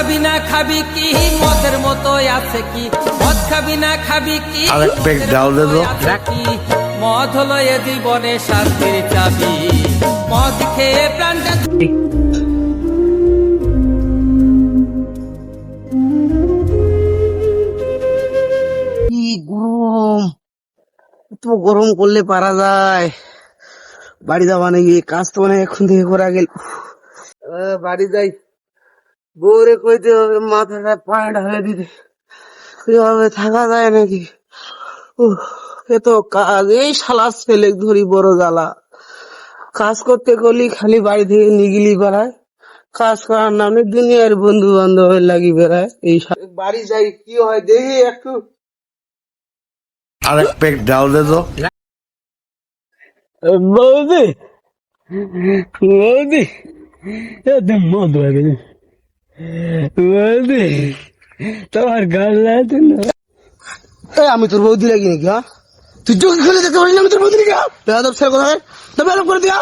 খাবি না খাবি কি? মদের মতো আছে কি? মদ খাবি না খাবি কি? তো। মদ হলো এ জীবনে শান্তির চাবি। মদ খেয়ে প্রাণটা গরম? এত গরম করলে পারা যায়। বাড়ি যাওয়া নাকি কাজ তো মানে এখন থেকে করা গেল। বাড়ি যাই। বউরে কইতে হবে মাথাটা পায়টা হয়ে দিতে। এভাবে থাকা যায় নাকি? উহ, এ তো কাজ। এই শালা ছেলে ধরি বড় জ্বালা। কাজ করতে গেলি খালি বাড়ি থেকে নিগিলি বেড়ায়। কাজ করার নামে দুনিয়ার বন্ধু বান্ধবের লাগি বেড়ায়। এই বাড়ি যাই কি হয় দেখি একটু। আরেক পেগ ডাল দে তো। বৌদি বৌদি মদ লাগে বৌদি তোমার গাল লাগে না। এই আমি তোর বৌদি লাগি নাকি হ্যাঁ? তুই চোখ খুলে দেখতে পারিস না আমি তোর বৌদি নাকি বেয়াদব ছেলে কথা তো বেয়াদব করে দিয়া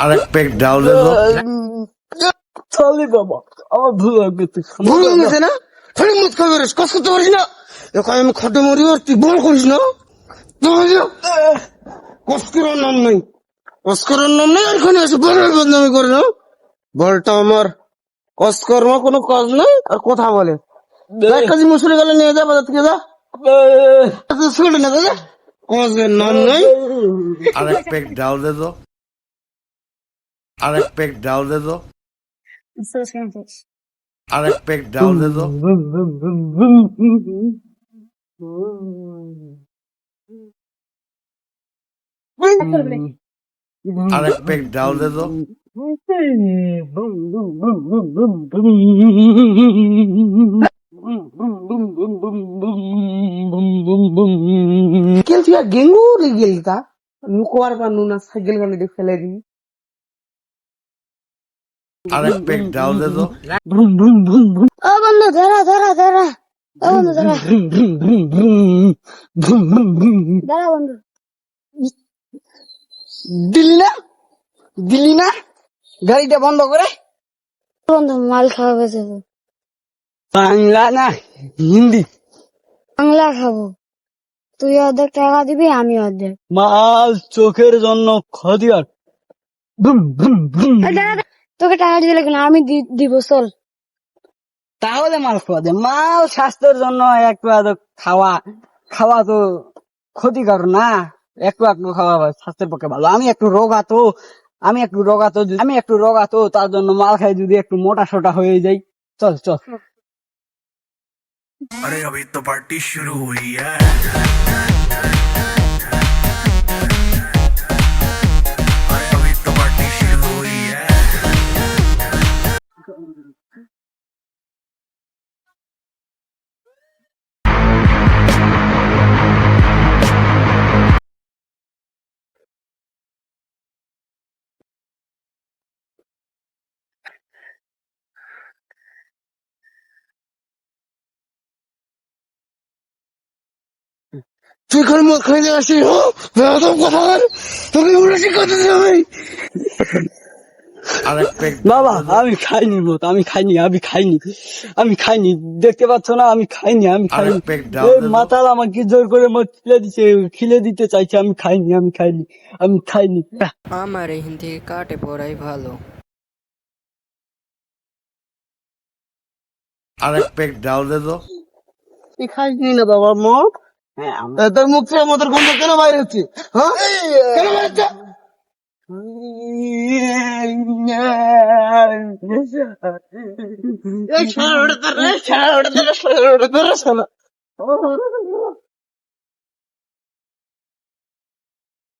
আরেক দে তো। চলি বাবা আমার ভুল হয়ে গেছে ভুল হয়ে গেছে না? ফের মুখ খাবে রে কষ্ট করতে পারিস না? এখন আমি খটে মরি আর তুই বল করিস না? নাম নাই। কষ্ট নাম নেই আর এখানে এসে বলের বদনামি করে না? বলটা আমার। কষ্টকর্ম কোনো কাজ নাই আর কথা বলে। এক কাজে মুসুরি গেলে নিয়ে যা বাজার থেকে যা। শুনে না দাদা কাজের নাম নাই। আরেক পেগ ডাল দে তো। আরেক পেগ ডাল দে তো। আরেক পেগ ডাল দে তো। আরেক পেগ ডাল দে তো। সাইকেল থেকে গেঙ্গু রে গেলতা নুকোয়ার পানু না সাইকেল গানে দিয়ে ফেলে দিই আরেক পেগ ডাল দে তো। ভ্রুম ভ্রুম ভ্রুম ভ্রুম ও বন্ধু ধরা ধরা ধরা। ও বন্ধু ধরা। ভ্রুম ভ্রুম ভ্রুম ভ্রুম ভ্রুম ভ্রুম ভ্রুম ধরা বন্ধু। দিলি না? দিলি না? গাড়িটা বন্ধ করে? বন্ধু মাল খাওয়া গেছে বাংলা না হিন্দি। বাংলা খাব। তুই অর্ধেক টাকা দিবি আমি অর্ধেক। মাল চোখের জন্য দাঁড়া, তোকে টাকা দিলে কেন আমি দিব চল। তাহলে মাল খাওয়া দে। মাল স্বাস্থ্যের জন্য একটু খাওয়া খাওয়া তো ক্ষতিকর না। একটু একটু খাওয়া স্বাস্থ্যের পক্ষে ভালো। আমি একটু রোগাতো আমি একটু রোগাতো যদি- আমি একটু রোগাতো তার জন্য মাল খাই যদি একটু মোটা সোটা হয়ে যাই চল চল अरे अभी तो पार्टी शुरू हुई है তুই খালি মদ খাইতে আসিস হো বেয়াদব কথা তোকে শিক্ষাতে আমি? বাবা আমি খাইনি মত আমি খাইনি আমি খাইনি। আমি খাইনি দেখতে পাচ্ছ না আমি খাইনি আমি খাইনি। মাতাল আমাকে জোর করে মদ খিলে দিচ্ছে খিলে দিতে চাইছে আমি খাইনি আমি খাইনি আমি খাইনি। আমার থেকে কাটে পড়াই ভালো। আরেক পেগ ডাল দে তো। খাইনি না বাবা মদ তোর মুখ থেকে মতোর গন্ধ কেন বাইরে হচ্ছে? হ্যাঁ? কেন বাইরে।